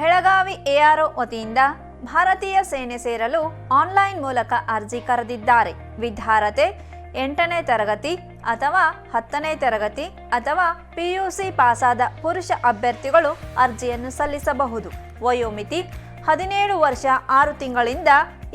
Belagavi ARO ವತಿಯಿಂದ ಭಾರತೀಯ ಸೇನೆ ಸೇರಲು ಆನ್ಲೈನ್ ಮೂಲಕ ಅರ್ಜಿ ಕರೆದಿದ್ದಾರೆ. ವಿದ್ಯಾರ್ಹತೆ ಎಂಟನೇ ತರಗತಿ ಅಥವಾ ಹತ್ತನೇ ತರಗತಿ ಅಥವಾ ಪಿಯುಸಿ ಪಾಸಾದ ಪುರುಷ ಅಭ್ಯರ್ಥಿಗಳು ಅರ್ಜಿಯನ್ನು ಸಲ್ಲಿಸಬಹುದು. ವಯೋಮಿತಿ ಹದಿನೇಳು ವರ್ಷ ಆರು ತಿಂಗಳಿಂದ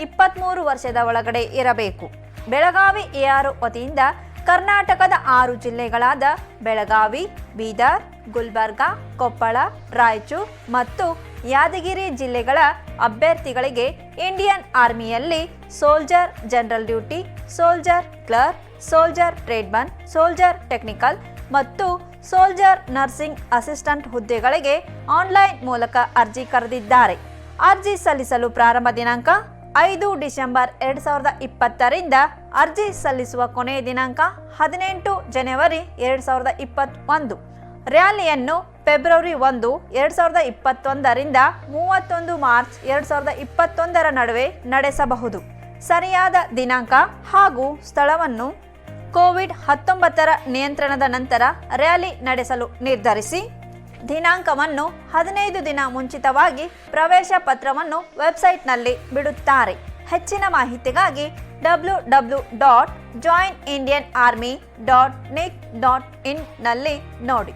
ಇಪ್ಪತ್ತ್ಮೂರು ವರ್ಷದ ಒಳಗಡೆ ಇರಬೇಕು. ಬೆಳಗಾವಿ ಎಆರ್ಒ ವತಿಯಿಂದ ಕರ್ನಾಟಕದ ಆರು ಜಿಲ್ಲೆಗಳಾದ ಬೆಳಗಾವಿ, ಬೀದರ್ ಗುಲ್ಬರ್ಗಾ, ಕೊಪ್ಪಳ, ರಾಯಚೂರು ಮತ್ತು ಯಾದಗಿರಿ ಜಿಲ್ಲೆಗಳ ಅಭ್ಯರ್ಥಿಗಳಿಗೆ Indian ಆರ್ಮಿಯಲ್ಲಿ soldier general duty, soldier clerk, soldier tradesman, soldier technical ಮತ್ತು ಸೋಲ್ಜರ್ ನರ್ಸಿಂಗ್ ಅಸಿಸ್ಟೆಂಟ್ ಹುದ್ದೆಗಳಿಗೆ ಆನ್ಲೈನ್ ಮೂಲಕ ಅರ್ಜಿ ಕರೆದಿದ್ದಾರೆ. ಅರ್ಜಿ ಸಲ್ಲಿಸಲು ಪ್ರಾರಂಭ ದಿನಾಂಕ ಐದು ಡಿಸೆಂಬರ್ ಎರಡು ಸಾವಿರದ ಇಪ್ಪತ್ತರಿಂದ ಅರ್ಜಿ ಸಲ್ಲಿಸುವ ಕೊನೆಯ ದಿನಾಂಕ ಹದಿನೆಂಟು ಜನವರಿ ಎರಡು ಸಾವಿರದ ಇಪ್ಪತ್ತೊಂದು. ರ್ಯಾಲಿಯನ್ನು ಫೆಬ್ರವರಿ ಒಂದು, ಎರಡು ಸಾವಿರದ ಇಪ್ಪತ್ತೊಂದರಿಂದ ಮೂವತ್ತೊಂದು ಮಾರ್ಚ್, ಎರಡು ಸಾವಿರದ ಇಪ್ಪತ್ತೊಂದರ ನಡುವೆ ನಡೆಸಬಹುದು. ಸರಿಯಾದ ದಿನಾಂಕ ಹಾಗೂ ಸ್ಥಳವನ್ನು ಕೋವಿಡ್ ಹತ್ತೊಂಬತ್ತರ ನಿಯಂತ್ರಣದ ನಂತರ ರ್ಯಾಲಿ ನಡೆಸಲು ನಿರ್ಧರಿಸಿ, ದಿನಾಂಕವನ್ನು ಹದಿನೈದು ದಿನ ಮುಂಚಿತವಾಗಿ ಪ್ರವೇಶ ಪತ್ರವನ್ನು ವೆಬ್ಸೈಟ್ನಲ್ಲಿ ಬಿಡುತ್ತಾರೆ. ಹೆಚ್ಚಿನ ಮಾಹಿತಿಗಾಗಿ W W dot join Indian army dot nic dot ಇನ್ನಲ್ಲಿ ನೋಡಿ.